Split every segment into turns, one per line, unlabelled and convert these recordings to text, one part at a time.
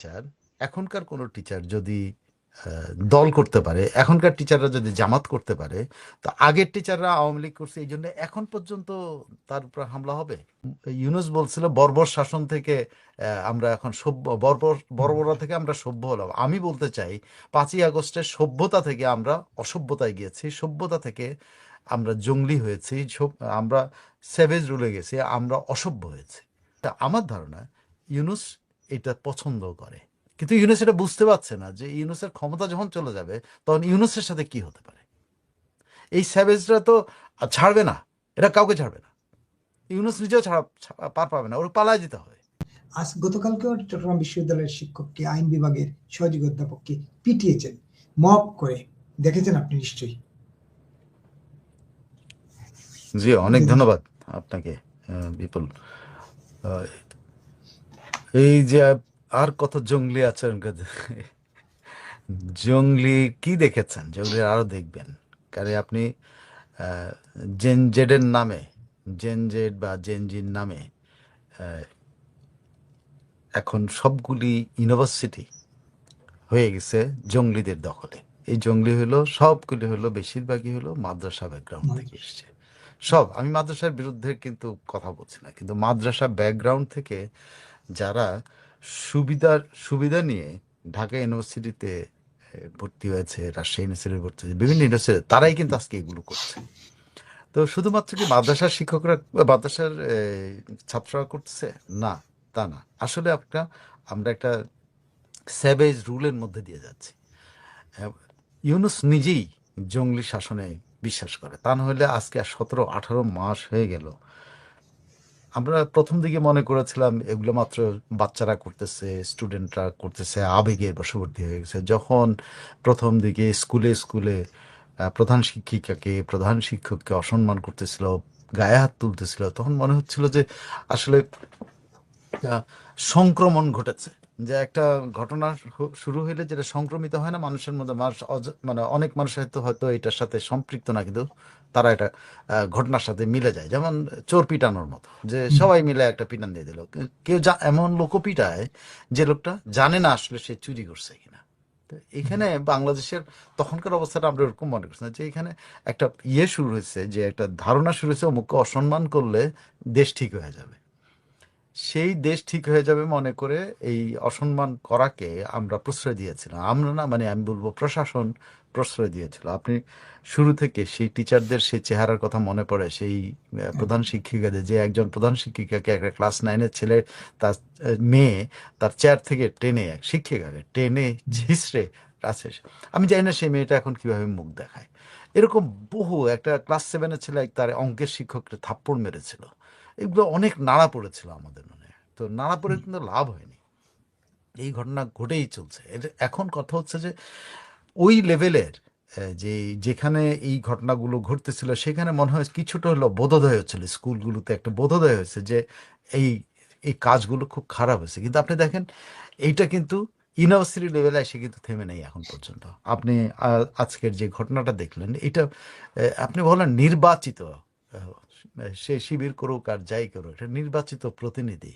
Teacher এখনকার কোনো teacher যদি দল করতে পারে, এখনকার টিচাররা যদি জামাত করতে পারে, তো আগের টিচাররা আওয়ামী লীগ করছে, এই জন্য এখন পর্যন্ত তার উপর হামলা হবে। ইউনুস বলছিল, বর্বর শাসন থেকে আমরা এখন সভ্য, বর্বর বর্বরা থেকে আমরা সভ্য হলাম। আমি বলতে চাই, পাঁচই আগস্টের সভ্যতা থেকে আমরা অসভ্যতায় গিয়েছি, সভ্যতা থেকে আমরা জঙ্গলি হয়েছি আমরা সেভেজ রুলে গেছি, আমরা অসভ্য হয়েছি। তা আমার ধারণা, ইউনুস এটা পছন্দ করে। কিন্তু ইউনুস এটা বুঝতে পারছে না যে ইউনুসের ক্ষমতা যখন চলে যাবে তখন ইউনুসের সাথে কি হতে পারে? এই স্যাভেজরা তো ছাড়বে না। এটা কাউকে ছাড়বে না। ইউনুস নিজেও ছাড়া পার পাবে না। ওর পালায় যেতে হবে।
আজ গতকালকেও চট্টগ্রাম বিশ্ববিদ্যালয়ের শিক্ষককে আইন বিভাগের সহযোগী অধ্যাপককে পিটিয়েছেন। মক করে দেখেছেন আপনি নিশ্চয়ই?
জি অনেক ধন্যবাদ আপনাকে বিপুল। এই যে আর কত জঙ্গলি আচরণ জঙ্গলি কি দেখেছেন? জঙ্গলি আরও দেখবেন। কারণ আপনি জেন জেডের নামে জেন জেড বা জেনজির নামে এখন সবগুলি ইউনিভার্সিটি হয়ে গেছে জঙ্গলিদের দখলে। এই জঙ্গলি হলো সবগুলি হলো বেশিরভাগই হলো মাদ্রাসা ব্যাকগ্রাউন্ড থেকে এসছে। সব আমি মাদ্রাসার বিরুদ্ধে কিন্তু কথা বলছি না কিন্তু মাদ্রাসা ব্যাকগ্রাউন্ড থেকে যারা সুবিধার, সুবিধা নিয়ে ঢাকা ইউনিভার্সিটিতে ভর্তি হয়েছে, রাজশাহী ইউনিভার্সিটিতে ভর্তি হয়েছে, বিভিন্ন ইউনিভার্সিটি তারাই কিন্তু আজকে এগুলো করছে। তো শুধুমাত্র কি মাদ্রাসার শিক্ষকরা, মাদ্রাসার ছাত্ররা করতেছে? না, তা না। আসলে একটা, আমরা একটা স্যাভেজ রুলের মধ্যে দিয়ে যাচ্ছি। ইউনুস নিজেই জঙ্গলি শাসনে বিশ্বাস করে। তা না হলে আজকে সতেরো আঠারো মাস হয়ে গেল। আমরা প্রথম দিকে মনে করেছিলাম এগুলো মাত্র বাচ্চারা করতেছে স্টুডেন্টরা করতেছে, আবেগে বশবর্তী হয়ে গেছে। যখন প্রথম দিকে স্কুলে স্কুলে প্রধান শিক্ষিকাকে, প্রধান শিক্ষককে অসম্মান করতেছিল, গায়ে হাত তুলতেছিল, তখন মনে হচ্ছিল যে আসলে সংক্রমণ ঘটেছে। যে একটা ঘটনা শুরু হইলে যেটা সংক্রমিত হয় না মানুষের মধ্যে মানুষ মানে অনেক মানুষ হয়তো হয়তো এটার সাথে সম্পৃক্ত না কিন্তু তারা এটা ঘটনার সাথে মিলে যায়। যেমন চোর পিটানোর মতো যে সবাই মিলে একটা পিটান দিয়ে দিল। কেউ যা- এমন লোক পিটায় যে লোকটা জানে না আসলে সে চুরি করছে কিনা। তো এখানে বাংলাদেশের তখনকার অবস্থাটা আমরা এরকম মনে করছি না যে এখানে একটা ইয়ে শুরু হয়েছে যে একটা ধারণা শুরু হয়েছে অমুককে অসম্মান করলে দেশ ঠিক হয়ে যাবে। সেই দেশ ঠিক হয়ে যাবে মনে করে এই অসম্মান করাকে আমরা প্রশ্রয় দিয়েছিলাম। আমরা না মানে আমি বলব প্রশাসন প্রশ্রয় দিয়েছিল। আপনি শুরু থেকে সেই টিচারদের সেই চেহারার কথা মনে পড়ে সেই প্রধান শিক্ষিকাদের যে একজন প্রধান শিক্ষিকাকে একটা ক্লাস নাইনের ছেলে তার মেয়ে তার চেয়ার থেকে টেনে এক শিক্ষিকাকে টেনে কাছে এসে- আমি জানি না সেই মেয়েটা এখন কীভাবে মুখ দেখায়। এরকম বহু একটা ক্লাস সেভেনের ছেলে তার অঙ্কের শিক্ষককে থাপ্পড় মেরেছিল। এগুলো অনেক নাড়া পড়েছিল আমাদের মনে। তো নাড়া পড়ে কিন্তু লাভ হয়নি। এই ঘটনা ঘটেই চলছে। এখন কথা হচ্ছে যে, ওই লেভেলের যে, যেখানে এই ঘটনাগুলো ঘটতেছিল, সেখানে মনে হয় কিছুটা হলো বোধোদয় হচ্ছিল। স্কুলগুলোতে একটা বোধোদয় হয়েছে যে, এই এই কাজগুলো খুব খারাপ হয়েছে। কিন্তু আপনি দেখেন, এইটা কিন্তু ইউনিভার্সিটি লেভেলে এসে কিন্তু থেমে নেই এখন পর্যন্ত। আপনি আজকের যে ঘটনাটা দেখলেন, এটা আপনি বলেন নির্বাচিত সে শিবির করুক আর যাই করুক, এটা নির্বাচিত প্রতিনিধি।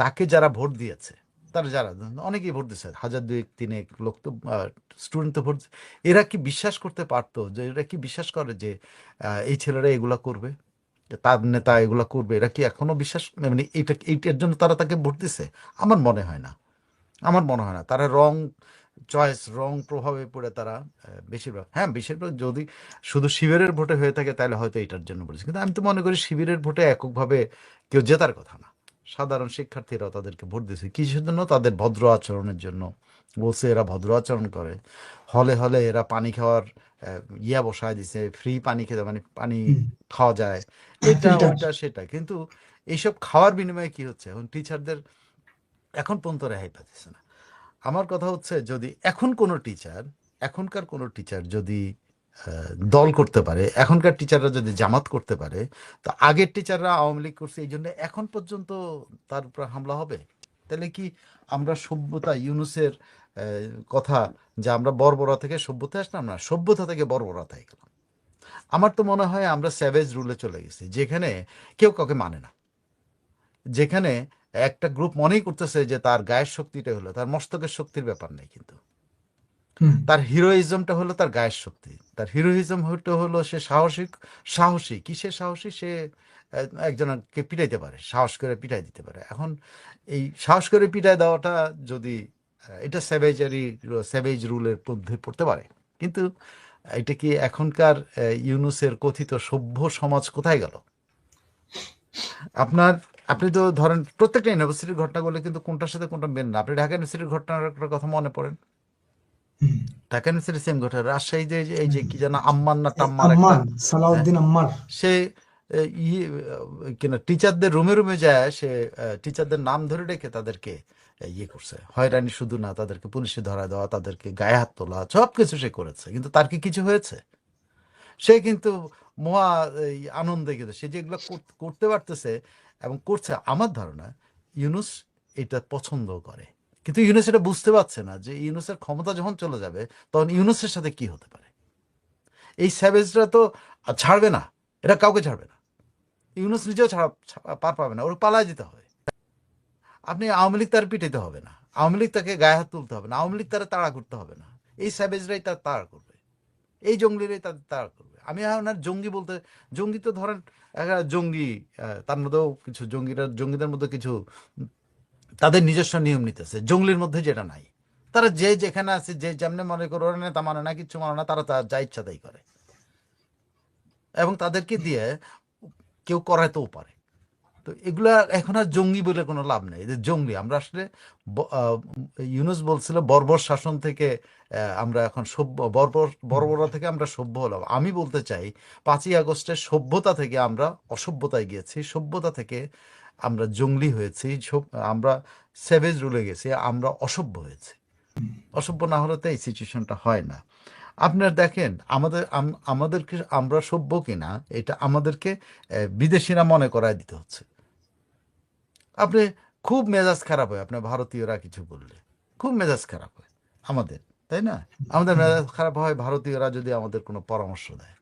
তাকে যারা ভোট দিয়েছে, তারা যারা, অনেকেই ভোট দিয়েছে, হাজার দুই তিনেক লোক তো স্টুডেন্ট তো ভোট এরা কি বিশ্বাস করতে পারতো যে, এরা কি বিশ্বাস করে যে এই ছেলেরা এগুলা করবে? তার নেতা এগুলা করবে? এরা কি এখনও বিশ্বাস মানে এইটা, এইটার জন্য তারা তাকে ভোট দিছে আমার মনে হয় না। আমার মনে হয় না। তারা রং চয়েস রং প্রভাবে পড়ে তারা বেশিরভাগ। হ্যাঁ বেশিরভাগ যদি শুধু শিবিরের ভোটে হয়ে থাকে তাহলে হয়তো এটার জন্য বলেছে কিন্তু আমি তো মনে করি শিবিরের ভোটে এককভাবে কেউ জেতার কথা না। সাধারণ শিক্ষার্থীরাও তাদেরকে ভোট দিয়েছে। কিসের জন্য তাদের ভদ্র আচরণের জন্য বলছে এরা ভদ্র আচরণ করে। হলে হলে এরা পানি খাওয়ার ইয়া বসায় দিছে ফ্রি পানি খেতে মানে পানি খাওয়া যায়। এটা ওটা সেটা কিন্তু এইসব খাওয়ার বিনিময়ে কি হচ্ছে? এখন টিচারদের এখন পর্যন্ত রেহাই পাচ্ছে না। আমার কথা হচ্ছে যদি এখন কোনো টিচার এখনকার কোনো টিচার যদি দল করতে পারে, এখনকার টিচাররা যদি জামাত করতে পারে, তো আগের টিচাররা আওয়ামী লীগ করছে, এই জন্য এখন পর্যন্ত তার উপর হামলা হবে? তাহলে কি আমরা সভ্যতা ইউনুসের কথা যে আমরা বর্বরা থেকে সভ্যতা আসলাম? না, সভ্যতা থেকে বর্বরতায় গেলাম। আমার তো মনে হয় আমরা স্যাভেজ রুলে চলে গেছি, যেখানে কেউ কাউকে মানে না। যেখানে একটা গ্রুপ মনেই করতেছে যে তার গায়ের শক্তিটা হলো তার মস্তকের শক্তির ব্যাপার নেই কিন্তু। তার হিরোইজমটা হলো তার গায়ের শক্তি। তার হিরোইজম হতে হলো সে সাহসী সাহসী। কিসের সাহসী? সে একজনকে পিটাইতে পারে সাহস করে পিটাই দিতে পারে। এখন এই সাহস করে পিটাই দেওয়াটা যদি এটা স্যাভেজারি স্যাভেজ রুলের মধ্যে পড়তে পারে। কিন্তু এটা কি এখনকার ইউনুসের কথিত সভ্য সমাজ কোথায় গেল? আপনার আপনি তো ধরেন প্রত্যেকটা ইউনিভার্সিটির ঘটনাগুলো কিন্তু কোনটার সাথে কোনটা মেন না। আপনি ঢাকা ইউনিভার্সিটির ঘটনার কথা মনে পড়েন? ঢাকা ইউনিভার্সিটির সেম ঘটনা। রাজশাহী যে এই যে কি যেন আম্মান না টাম্মার একটা
সালাউদ্দিন আম্মার।
সে কিনা টিচারদের রুমে রুমে যায় সে টিচারদের নাম ধরে রেখে তাদেরকে ইয়ে করছে। হয়রানি শুধু না তাদেরকে পুলিশে ধরা দেওয়া তাদেরকে গায়ে হাত তোলা সব কিছু সে করেছে। কিন্তু তার কি কিছু হয়েছে? সে কিন্তু মহা আনন্দে কিন্তু সে যেগুলো করতে পারতেছে এবং করছে আমার ধারণা ইউনুস এটা পছন্দ করে। কিন্তু ইউনুস এটা বুঝতে পারছে না যে ইউনুসের ক্ষমতা যখন চলে যাবে, তখন ইউনুসের সাথে কি হতে পারে? এই স্যাভেজরা তো ছাড়বে না। এটা কাউকে ছাড়বে না। ইউনুস নিজেও ছাড়া পার পাবে না। ওর পালায় যেতে হবে। আপনি আওয়ামী লীগ তার পিটাইতে হবে না। আওয়ামী লীগ তাকে গায়ে হাত তুলতে হবে না। আওয়ামী লীগ তারা তাড়া করতে হবে না। এই স্যাভেজরাই তার তাড়া করবে। এই জঙ্গলিরাই তাদের তাড়া করবে। আমি আর জঙ্গি বলতে, জঙ্গি তো ধরেন জঙ্গি তার মধ্যেও কিছু জঙ্গিরা, জঙ্গিদের মধ্যে কিছু তাদের নিজস্ব নিয়ম নিতেছে। জঙ্গলির মধ্যে যেটা নাই। তারা যে যেখানে আছে, যে যেমনি মনে করে, ওরা নেতা মানে না কিছু মানে না, তারা তার যা ইচ্ছা তাই করে। এবং তাদেরকে দিয়ে কেউ করাতেও পারে। তো এগুলা এখন আর জঙ্গি বলে কোনো লাভ নেই। যে জঙ্গি আমরা আসলে ইউনুস বলছিল, বর্বর শাসন থেকে আমরা এখন সভ্য, বর্বর বর্বরা থেকে আমরা সভ্য হলাম। আমি বলতে চাই, পাঁচই আগস্টের সভ্যতা থেকে আমরা অসভ্যতায় গিয়েছি। সভ্যতা থেকে আমরা জঙ্গলি হয়েছি আমরা সেভেজ রুলে গেছি, আমরা অসভ্য হয়েছি। অসভ্য না হলে তো এই সিচুয়েশনটা হয় না। আপনার দেখেন, আমাদের আমাদেরকে আমরা সভ্য কিনা, এটা আমাদেরকে বিদেশিরা মনে করায় দিতে হচ্ছে। আপনি খুব মেজাজ খারাপ হয় আপনার ভারতীয়রা কিছু বললে। খুব মেজাজ খারাপ হয় আমাদের তাই না? আমাদের মেজাজ খারাপ হয় ভারতীয়রা যদি আমাদের কোনো পরামর্শ দেয়।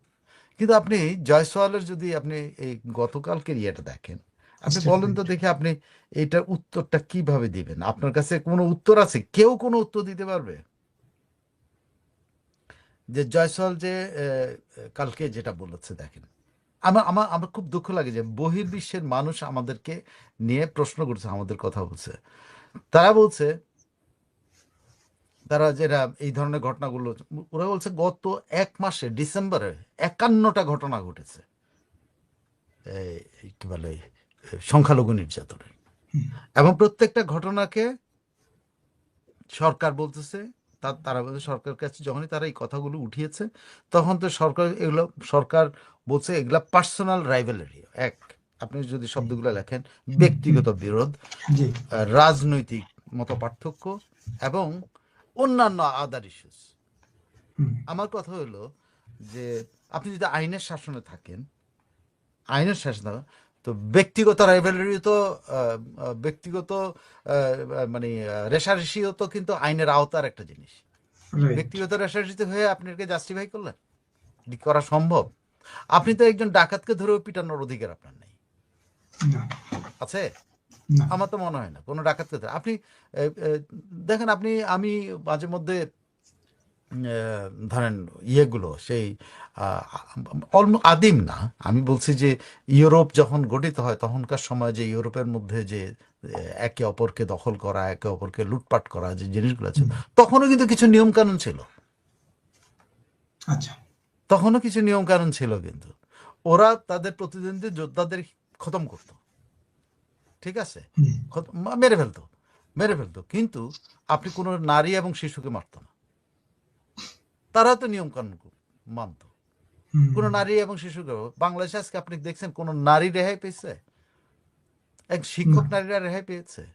কিন্তু আপনি জয়সওয়ালের যদি আপনি এই গতকালকের ইয়েটা দেখেন আপনি
আচ্ছা,
বলেন তো দেখে আপনি এইটার উত্তরটা কীভাবে দিবেন? আপনার কাছে কোনো উত্তর আছে? কেউ কোনো উত্তর দিতে পারবে? যে জয়সওয়াল যে আহ, কালকে যেটা বলেছে দেখেন। আমার আমার আমার খুব দুঃখ লাগে যে বহির্বিশ্বের মানুষ আমাদেরকে নিয়ে প্রশ্ন করছে আমাদের কথা বলছে। তারা বলছে তারা যেটা এই ধরনের ঘটনাগুলো ওরা বলছে গত এক মাসে ডিসেম্বরে একান্নটা ঘটনা ঘটেছে। কি বলে সংখ্যালঘু নির্যাতনের। এবং প্রত্যেকটা ঘটনাকে সরকার বলতেছে তারা বলছে সরকার কাছে যখনই তারা এই কথাগুলো উঠিয়েছে তখন তো সরকার এগুলো সরকার বলছে এগুলা পার্সোনাল রাইভেলারি এক আপনি যদি শব্দগুলো লেখেন ব্যক্তিগত বিরোধ রাজনৈতিক মত পার্থক্য এবং অন্যান্য আদার ইস্যুস আমার কথা হলো যে আপনি যদি আইনের শাসনে থাকেন আইনের শাসনে তো ব্যক্তিগত রাইভেলারি তো ব্যক্তিগত মানে রেশারেশিও তো কিন্তু আইনের আওতার একটা জিনিস. ব্যক্তিগত রেশারেশিতে হয়ে আপনি এটাকে জাস্টিফাই করলেন? করা সম্ভব? আপনি তো একজন ডাকাতকে ধরেও পিটানোর অধিকার আপনার নেই। আছে? আমার তো মনে হয় না কোনো ডাকাতকে ধরে। আপনি দেখেন আপনি আমি মাঝে মধ্যে ধরেন ইয়েগুলো সেই আদিম না আমি বলছি যে ইউরোপ যখন গঠিত হয় তখনকার সময় যে ইউরোপের মধ্যে যে একে অপরকে দখল করা একে অপরকে লুটপাট করা যে জিনিসগুলো ছিল তখনও কিন্তু কিছু নিয়মকানুন ছিল।
আচ্ছা।
তখনও কিছু নিয়ম কানুন ছিল কিন্তু। ওরা তাদের প্রতিদ্বন্দ্বী যোদ্ধাদের খতম করতো। ঠিক আছে? মেরে ফেলতো। মেরে ফেলতো। কিন্তু আপনি কোনো নারী এবং শিশুকে মারতো না। তারা তো নিয়ম কানুন মানত। কোনো নারী এবং শিশুকে বাংলাদেশে আজকে আপনি দেখছেন কোনো নারী রেহাই পেয়েছে? এক শিক্ষক নারীরা রেহাই পেয়েছে।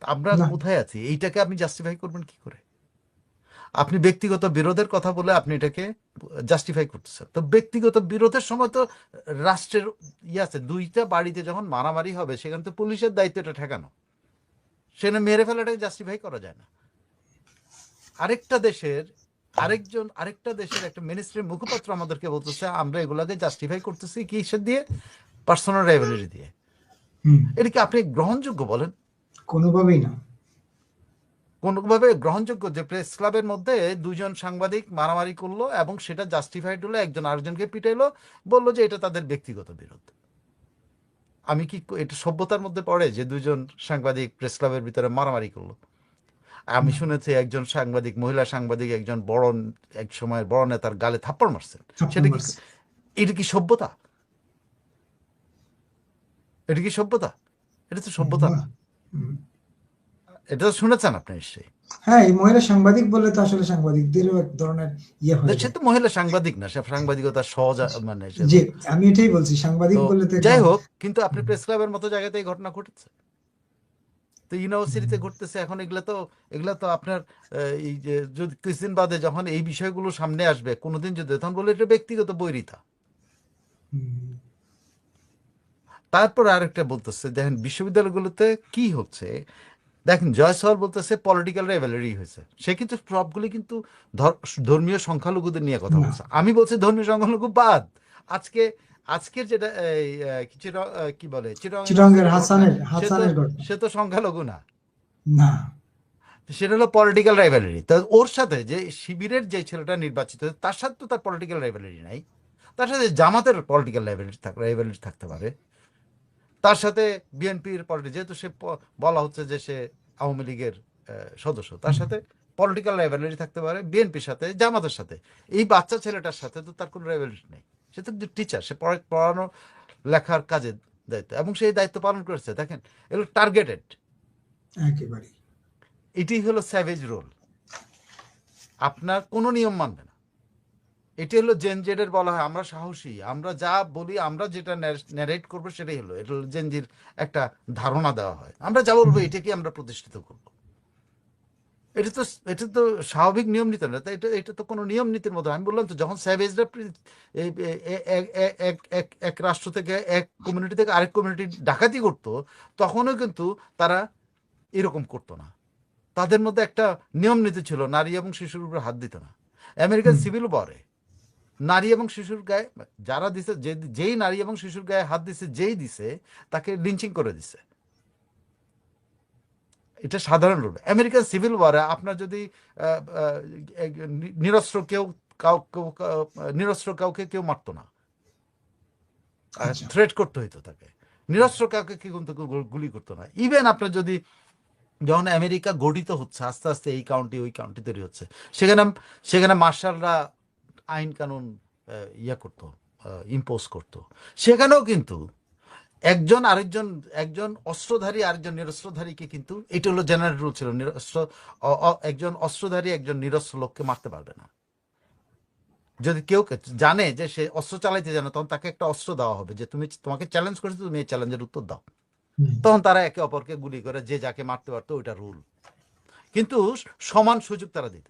আমরা কোথায় আছি? এইটাকে আপনি জাস্টিফাই করবেন কি করে? আপনি ব্যক্তিগত বিরোধের কথা বলে আপনি এটাকে জাস্টিফাই করতেছেন। তো ব্যক্তিগত বিরোধের সময় তো রাষ্ট্রের ইয়ে আছে দুইটা বাড়িতে যখন মারামারি হবে সেখানে তো পুলিশের দায়িত্ব এটা ঠেকানো। সেখানে মেরে ফেলাটাকে জাস্টিফাই করা যায় না। আরেকটা দেশের আরেকজন আরেকটা দেশের একটা মিনিস্ট্রির মুখপাত্র আমাদেরকে বলতেছে আমরা এগুলাকে জাস্টিফাই করতেছি কিসের দিয়ে? পার্সোনাল রাইভেলারি দিয়ে। এটা কি আপনি গ্রহণযোগ্য বলেন?
কোনোভাবেই না।
কোনোভাবে গ্রহণযোগ্য যে প্রেস ক্লাবের মধ্যে দুজন সাংবাদিক মারামারি করল এবং সেটা জাস্টিফাইড হলো একজন আরেকজনকে পিটাইলো বলল যে এটা তাদের ব্যক্তিগত বিরোধ। আমি কি এটা সভ্যতার মধ্যে পড়ে যে দুজন সাংবাদিক প্রেস ক্লাবের ভিতরে মারামারি করল? আমি শুনেছি একজন সাংবাদিক মহিলা সাংবাদিক একজন বড় এক সময়ের বড় নেতার গালে থাপ্পড় মারছেন সেটা কি এটা কি সভ্যতা? এটা কি সভ্যতা? এটা তো সভ্যতা না। এটা তো শুনেছেন আপনি নিশ্চয়ই?
হ্যাঁ এই মহিলা সাংবাদিক বললে তো আসলে সাংবাদিকদেরও এক ধরনের ইয়ে হয়ে
সে তো মহিলা সাংবাদিক না সে সাংবাদিকতা সহজ মানে
যে আমি এটাই বলছি সাংবাদিক
তো
বললে তো
যাই হোক কিন্তু আপনি প্রেস ক্লাবের মতো জায়গাতে এই ঘটনা ঘটেছে? তো ইউনিভার্সিটিতে ঘটতেছে এখন এগুলা তো এগুলা তো আপনার এই যে যদি কিছুদিন বাদে যখন এই বিষয়গুলো সামনে আসবে কোনোদিন যদি তখন বলে এটা ব্যক্তিগত বৈরিতা। তারপর আরেকটা বলতেছে দেখেন বিশ্ববিদ্যালয়গুলোতে কি হচ্ছে? দেখেন জয় জয়সওয়াল বলতেছে পলিটিক্যাল রেভেলারি হয়েছে। সে কিন্তু সবগুলি কিন্তু ধর্মীয় সংখ্যালঘুদের নিয়ে কথা বলছে। আমি বলছি ধর্মীয় সংখ্যালঘু বাদ। আজকে আজকের যেটা কি বলে
হাসানের
সে তো
হাসানের
সে তো সংখ্যালঘু না।
না।
সেটা হলো পলিটিক্যাল রাইভালারি তো ওর সাথে যে শিবিরের যে ছেলেটা নির্বাচিত তার সাথে তো তার পলিটিক্যাল রাইভালারি নাই। তার সাথে জামাতের পলিটিক্যাল রাইভালারি রাইভালারি থাকতে পারে। তার সাথে বিএনপির পলিটি যেহেতু সে বলা হচ্ছে যে সে আওয়ামী লীগের সদস্য তার সাথে পলিটিক্যাল রাইভালারি থাকতে পারে বিএনপির সাথে জামাতের সাথে। এই বাচ্চা ছেলেটার সাথে তো তার কোনো রাইভালারি নেই। সে তো টিচার সে পড়ানো লেখার কাজের দায়িত্ব এবং সেই দায়িত্ব পালন করেছে। দেখেন এগুলো টার্গেটেড
একেবারে
এটি হলো স্যাভেজ রোল আপনার কোনো নিয়ম মানবে না। এটি হলো জেনজেডের বলা হয় আমরা সাহসী আমরা যা বলি আমরা যেটা ন্যারেট করব সেটাই হলো এটা হলো জেনজির একটা ধারণা দেওয়া হয়। আমরা যা বলব এটাকে আমরা প্রতিষ্ঠিত করব। এটা তো এটা তো স্বাভাবিক নিয়ম নীতি না এটা এটা তো কোনো নিয়ম নীতির মতো আমি বললাম তো যখন স্যাভেজরা এক রাষ্ট্র থেকে এক কমিউনিটি থেকে আরেক কমিউনিটি ডাকাতি করতো তখনও কিন্তু তারা এরকম করতো না। তাদের মধ্যে একটা নিয়ম নীতি ছিল নারী এবং শিশুর উপর হাত দিত না। আমেরিকান সিভিল ওয়ারে নারী এবং শিশুর গায়ে যারা দিছে যেই নারী এবং শিশুর গায়ে হাত দিছে যেই দিছে তাকে লিঞ্চিং করে দিছে। এটা সাধারণ রুল আমেরিকান সিভিল ওয়ারে আপনার যদি নিরস্ত্র কেউ নিরস্ত্র কাউকে কেউ মারতো না।
আচ্ছা।
থ্রেট করতে হইতো তাকে। নিরস্ত্র কাউকে কেউ কিন্তু গুলি করতো না। ইভেন আপনার যদি যখন আমেরিকা গঠিত হচ্ছে আস্তে আস্তে এই কাউন্টি ওই কাউন্টি তৈরি হচ্ছে সেখানে সেখানে মার্শালরা আইন কানুন ইয়ে করতো ইম্পোজ করতো। সেখানেও কিন্তু একজন আরেকজন একজন অস্ত্রধারী আরেকজন নিরস্ত্রধারীকে কিন্তু এটা হলো জেনারেল রুল ছিল নিরস্ত্র একজন অস্ত্রধারী একজন নিরস্ত্র লোককে মারতে পারবে না। যদি কেউ জানে যে সে অস্ত্র চালাইতে জানে তখন তাকে একটা অস্ত্র দেওয়া হবে যে তুমি তোমাকে চ্যালেঞ্জ করেছ তুমি এই চ্যালেঞ্জের উত্তর দাও। তখন তারা একে অপরকে গুলি করে যে যাকে মারতে পারতো ওইটা রুল কিন্তু সমান সুযোগ তারা দিত।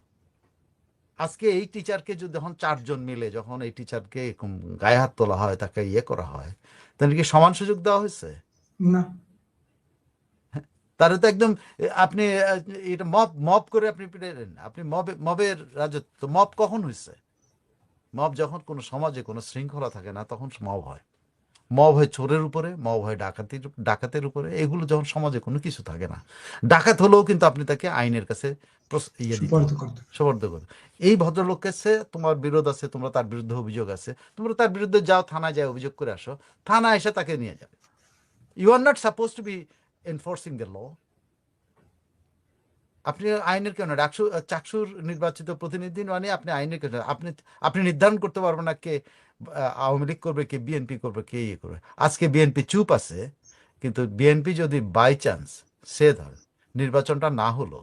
আজকে এই টিচারকে যদি যখন চারজন মিলে যখন এই টিচারকে এরকম গায়ে হাত তোলা হয় তাকে ইয়ে করা হয় তাহলে কি সমান সুযোগ দেওয়া হয়েছে?
না।
তারা তো একদম আপনি এটা মব মব করে আপনি পিটাইলেন আপনি মবে মবের রাজত্ব মব কখন হয়েছে? মব যখন কোনো সমাজে কোনো শৃঙ্খলা থাকে না তখন মব হয়। মব হয় চোরের উপরে মব হয় ডাকাতির ডাকাতের উপরে এগুলো যখন সমাজে কোনো কিছু থাকে না। ডাকাত হলেও কিন্তু আপনি তাকে আইনের কাছে ইয়ে
সুপর্দ
করে এই ভদ্রলোক কাছে তোমার বিরোধ আছে তোমরা তার বিরুদ্ধে অভিযোগ আছে তোমরা তার বিরুদ্ধে যাও থানায় যায় অভিযোগ করে আসো থানা এসে তাকে নিয়ে যাবে। You are not suppose to be enforcing the law আপনি আইনের কেন চাকসুর নির্বাচিত প্রতিনিধি মানে আপনি আইনের কেন আপনি আপনি নির্ধারণ করতে পারবেন না কে আওয়ামী লীগ করবে কে বিএনপি করবে কে ইয়ে করবে। আজকে বিএনপি চুপ আছে, কিন্তু বিএনপি যদি বাই চান্স সে ধর নির্বাচনটা না হলো,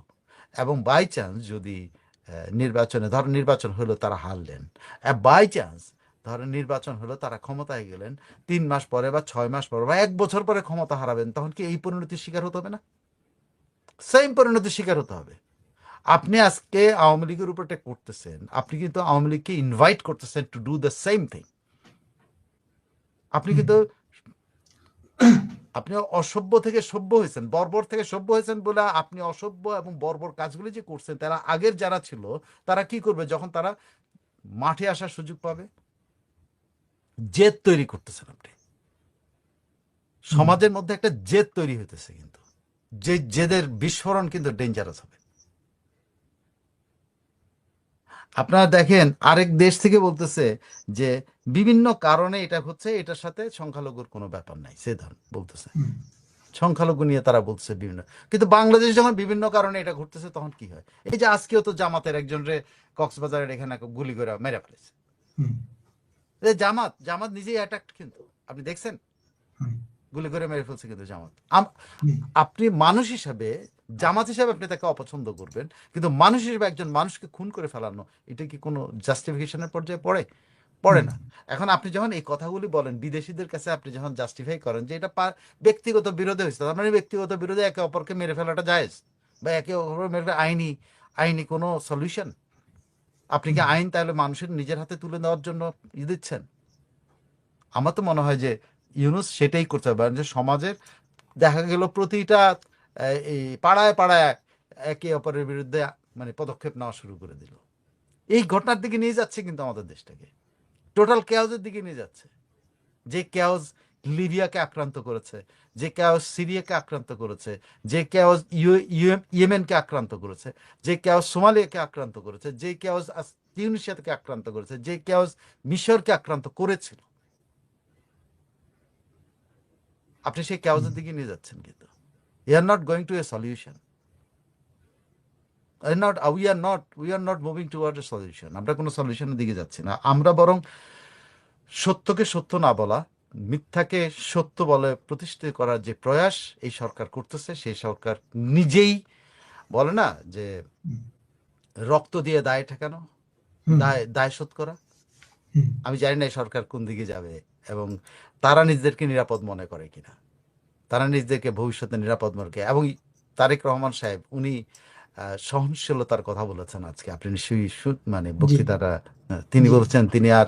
এবং বাই চান্স যদি নির্বাচনে ধর নির্বাচন হলো তারা হারলেন বাই চান্স ধরেন নির্বাচন হলো তারা ক্ষমতায় গেলেন, তিন মাস পরে বা ছয় মাস পরে বা এক বছর পরে ক্ষমতা হারাবেন, তখন কি এই পরিণতির শিকার হতে হবে না? সেম পরিণতির শিকার হতে হবে। আপনি আজকে আওয়ামী লীগের উপর এটা করতেছেন আপনি কিন্তু আওয়ামী লীগকে ইনভাইট করতেছেন to do the same thing আপনি কিন্তু আপনি অসভ্য থেকে সভ্য হয়েছেন বর্বর থেকে সভ্য হয়েছেন বলে আপনি অসভ্য এবং বর্বর কাজগুলি যে করছেন তারা আগের যারা ছিল তারা কি করবে যখন তারা মাঠে আসার সুযোগ পাবে? জেদ তৈরি করতেছেন আপনি। সমাজের মধ্যে একটা জেদ তৈরি হইতেছে কিন্তু। যে জেদের বিস্ফোরণ কিন্তু ডেঞ্জারাস হবে। আপনারা দেখেন আরেক দেশ থেকে বলতেছে যে বিভিন্ন কারণে এটা হচ্ছে এটার সাথে সংখ্যালঘুর কোনো ব্যাপার নাই সে ধর বলতেছে। সংখ্যালঘু নিয়ে তারা বলছে বিভিন্ন। কিন্তু বাংলাদেশ যখন বিভিন্ন কারণে এটা ঘটতেছে তখন কি হয়? এই যে আজকেও তো জামাতের একজন রে কক্সবাজারের এখানে গুলি করে মেরে ফেলেছে। এই জামাত জামাত নিজেই অ্যাটাক কিন্তু। আপনি দেখছেন? গুলি করে মেরে ফেলছে কিন্তু জামাত। আপনি মানুষ হিসাবে জামাত হিসাবে আপনি তাকে অপছন্দ করবেন কিন্তু মানুষ হিসেবে একজন মানুষকে খুন করে ফেলানো এটা কি কোনো জাস্টিফিকেশনের পর্যায়ে পড়ে? পড়ে না। এখন আপনি যখন এই কথাগুলি বলেন বিদেশিদের কাছে আপনি যখন জাস্টিফাই করেন যে এটা ব্যক্তিগত বিরোধে হয়েছে তার মানে ব্যক্তিগত বিরোধে একে অপরকে মেরে ফেলাটা জায়েজ বা একে অপরকে মেরে ফেলা আইনি আইনি কোনো সলিউশন আপনি কি আইন তাহলে মানুষের নিজের হাতে তুলে দেওয়ার জন্য ই দিচ্ছেন? আমার তো মনে হয় যে ইউনুস সেটাই করতে হবে যে সমাজের দেখা গেল প্রতিটা এই পাড়ায় পাড়ায় একে অপরের বিরুদ্ধে মানে পদক্ষেপ নেওয়া শুরু করে দিল। এই ঘটনার দিকে নিয়ে যাচ্ছে কিন্তু আমাদের দেশটাকে। টোটাল কেয়াউজের দিকে নিয়ে যাচ্ছে। যে কেয়াউজ লিবিয়াকে আক্রান্ত করেছে, যে কেয়াউজ সিরিয়াকে আক্রান্ত করেছে, যে ইউ- ইয়েমেনকে আক্রান্ত করেছে, যে কেয়াউজ সোমালিয়াকে আক্রান্ত করেছে, যে কেয়াউজ আস- তিউনিসিয়াকে আক্রান্ত করেছে, যে কেয়াউজ মিশরকে আক্রান্ত করেছিল। আপনি সেই কেয়াউজের দিকে নিয়ে যাচ্ছেন কিন্তু। You are not going to a solution not we are not we are not moving toward a solution আমরা কোনো সলিউশনের দিকে যাচ্ছি না। আমরা বরং সত্যকে সত্য না বলা মিথ্যাকে সত্য বলে প্রতিষ্ঠিত করার যে প্রয়াস এই সরকার করতেছে সেই সরকার নিজেই বলে না যে রক্ত দিয়ে দায় ঠেকানো দায় দায় শোধ করা। আমি জানি না এই সরকার কোন দিকে যাবে এবং তারা নিজেদেরকে নিরাপদ মনে করে কিনা। তারা নিজেদেরকে ভবিষ্যতে নিরাপদ মনে করে। এবং তারেক রহমান সাহেব উনি সহনশীলতার কথা বলেছেন আজকে। আপনি নিশ্চয়ই মানে বক্তৃতাটা তিনি। বলছেন তিনি আর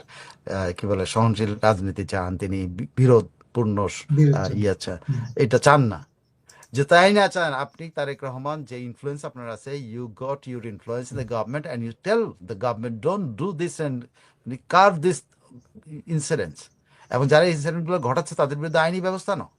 কি বলে সহনশীল রাজনীতি চান তিনি বিরোধপূর্ণ
বিরোধ
ইয়ে চান। এটা চান না। যে তাই না চান আপনি তারেক রহমান যে ইনফ্লুয়েন্স আপনার আছে you got your influence in the government and you tell the government don't do this and curb this incidents এবং যারা ইনসিডেন্টগুলো ঘটাচ্ছে তাদের বিরুদ্ধে আইনি ব্যবস্থা নাও।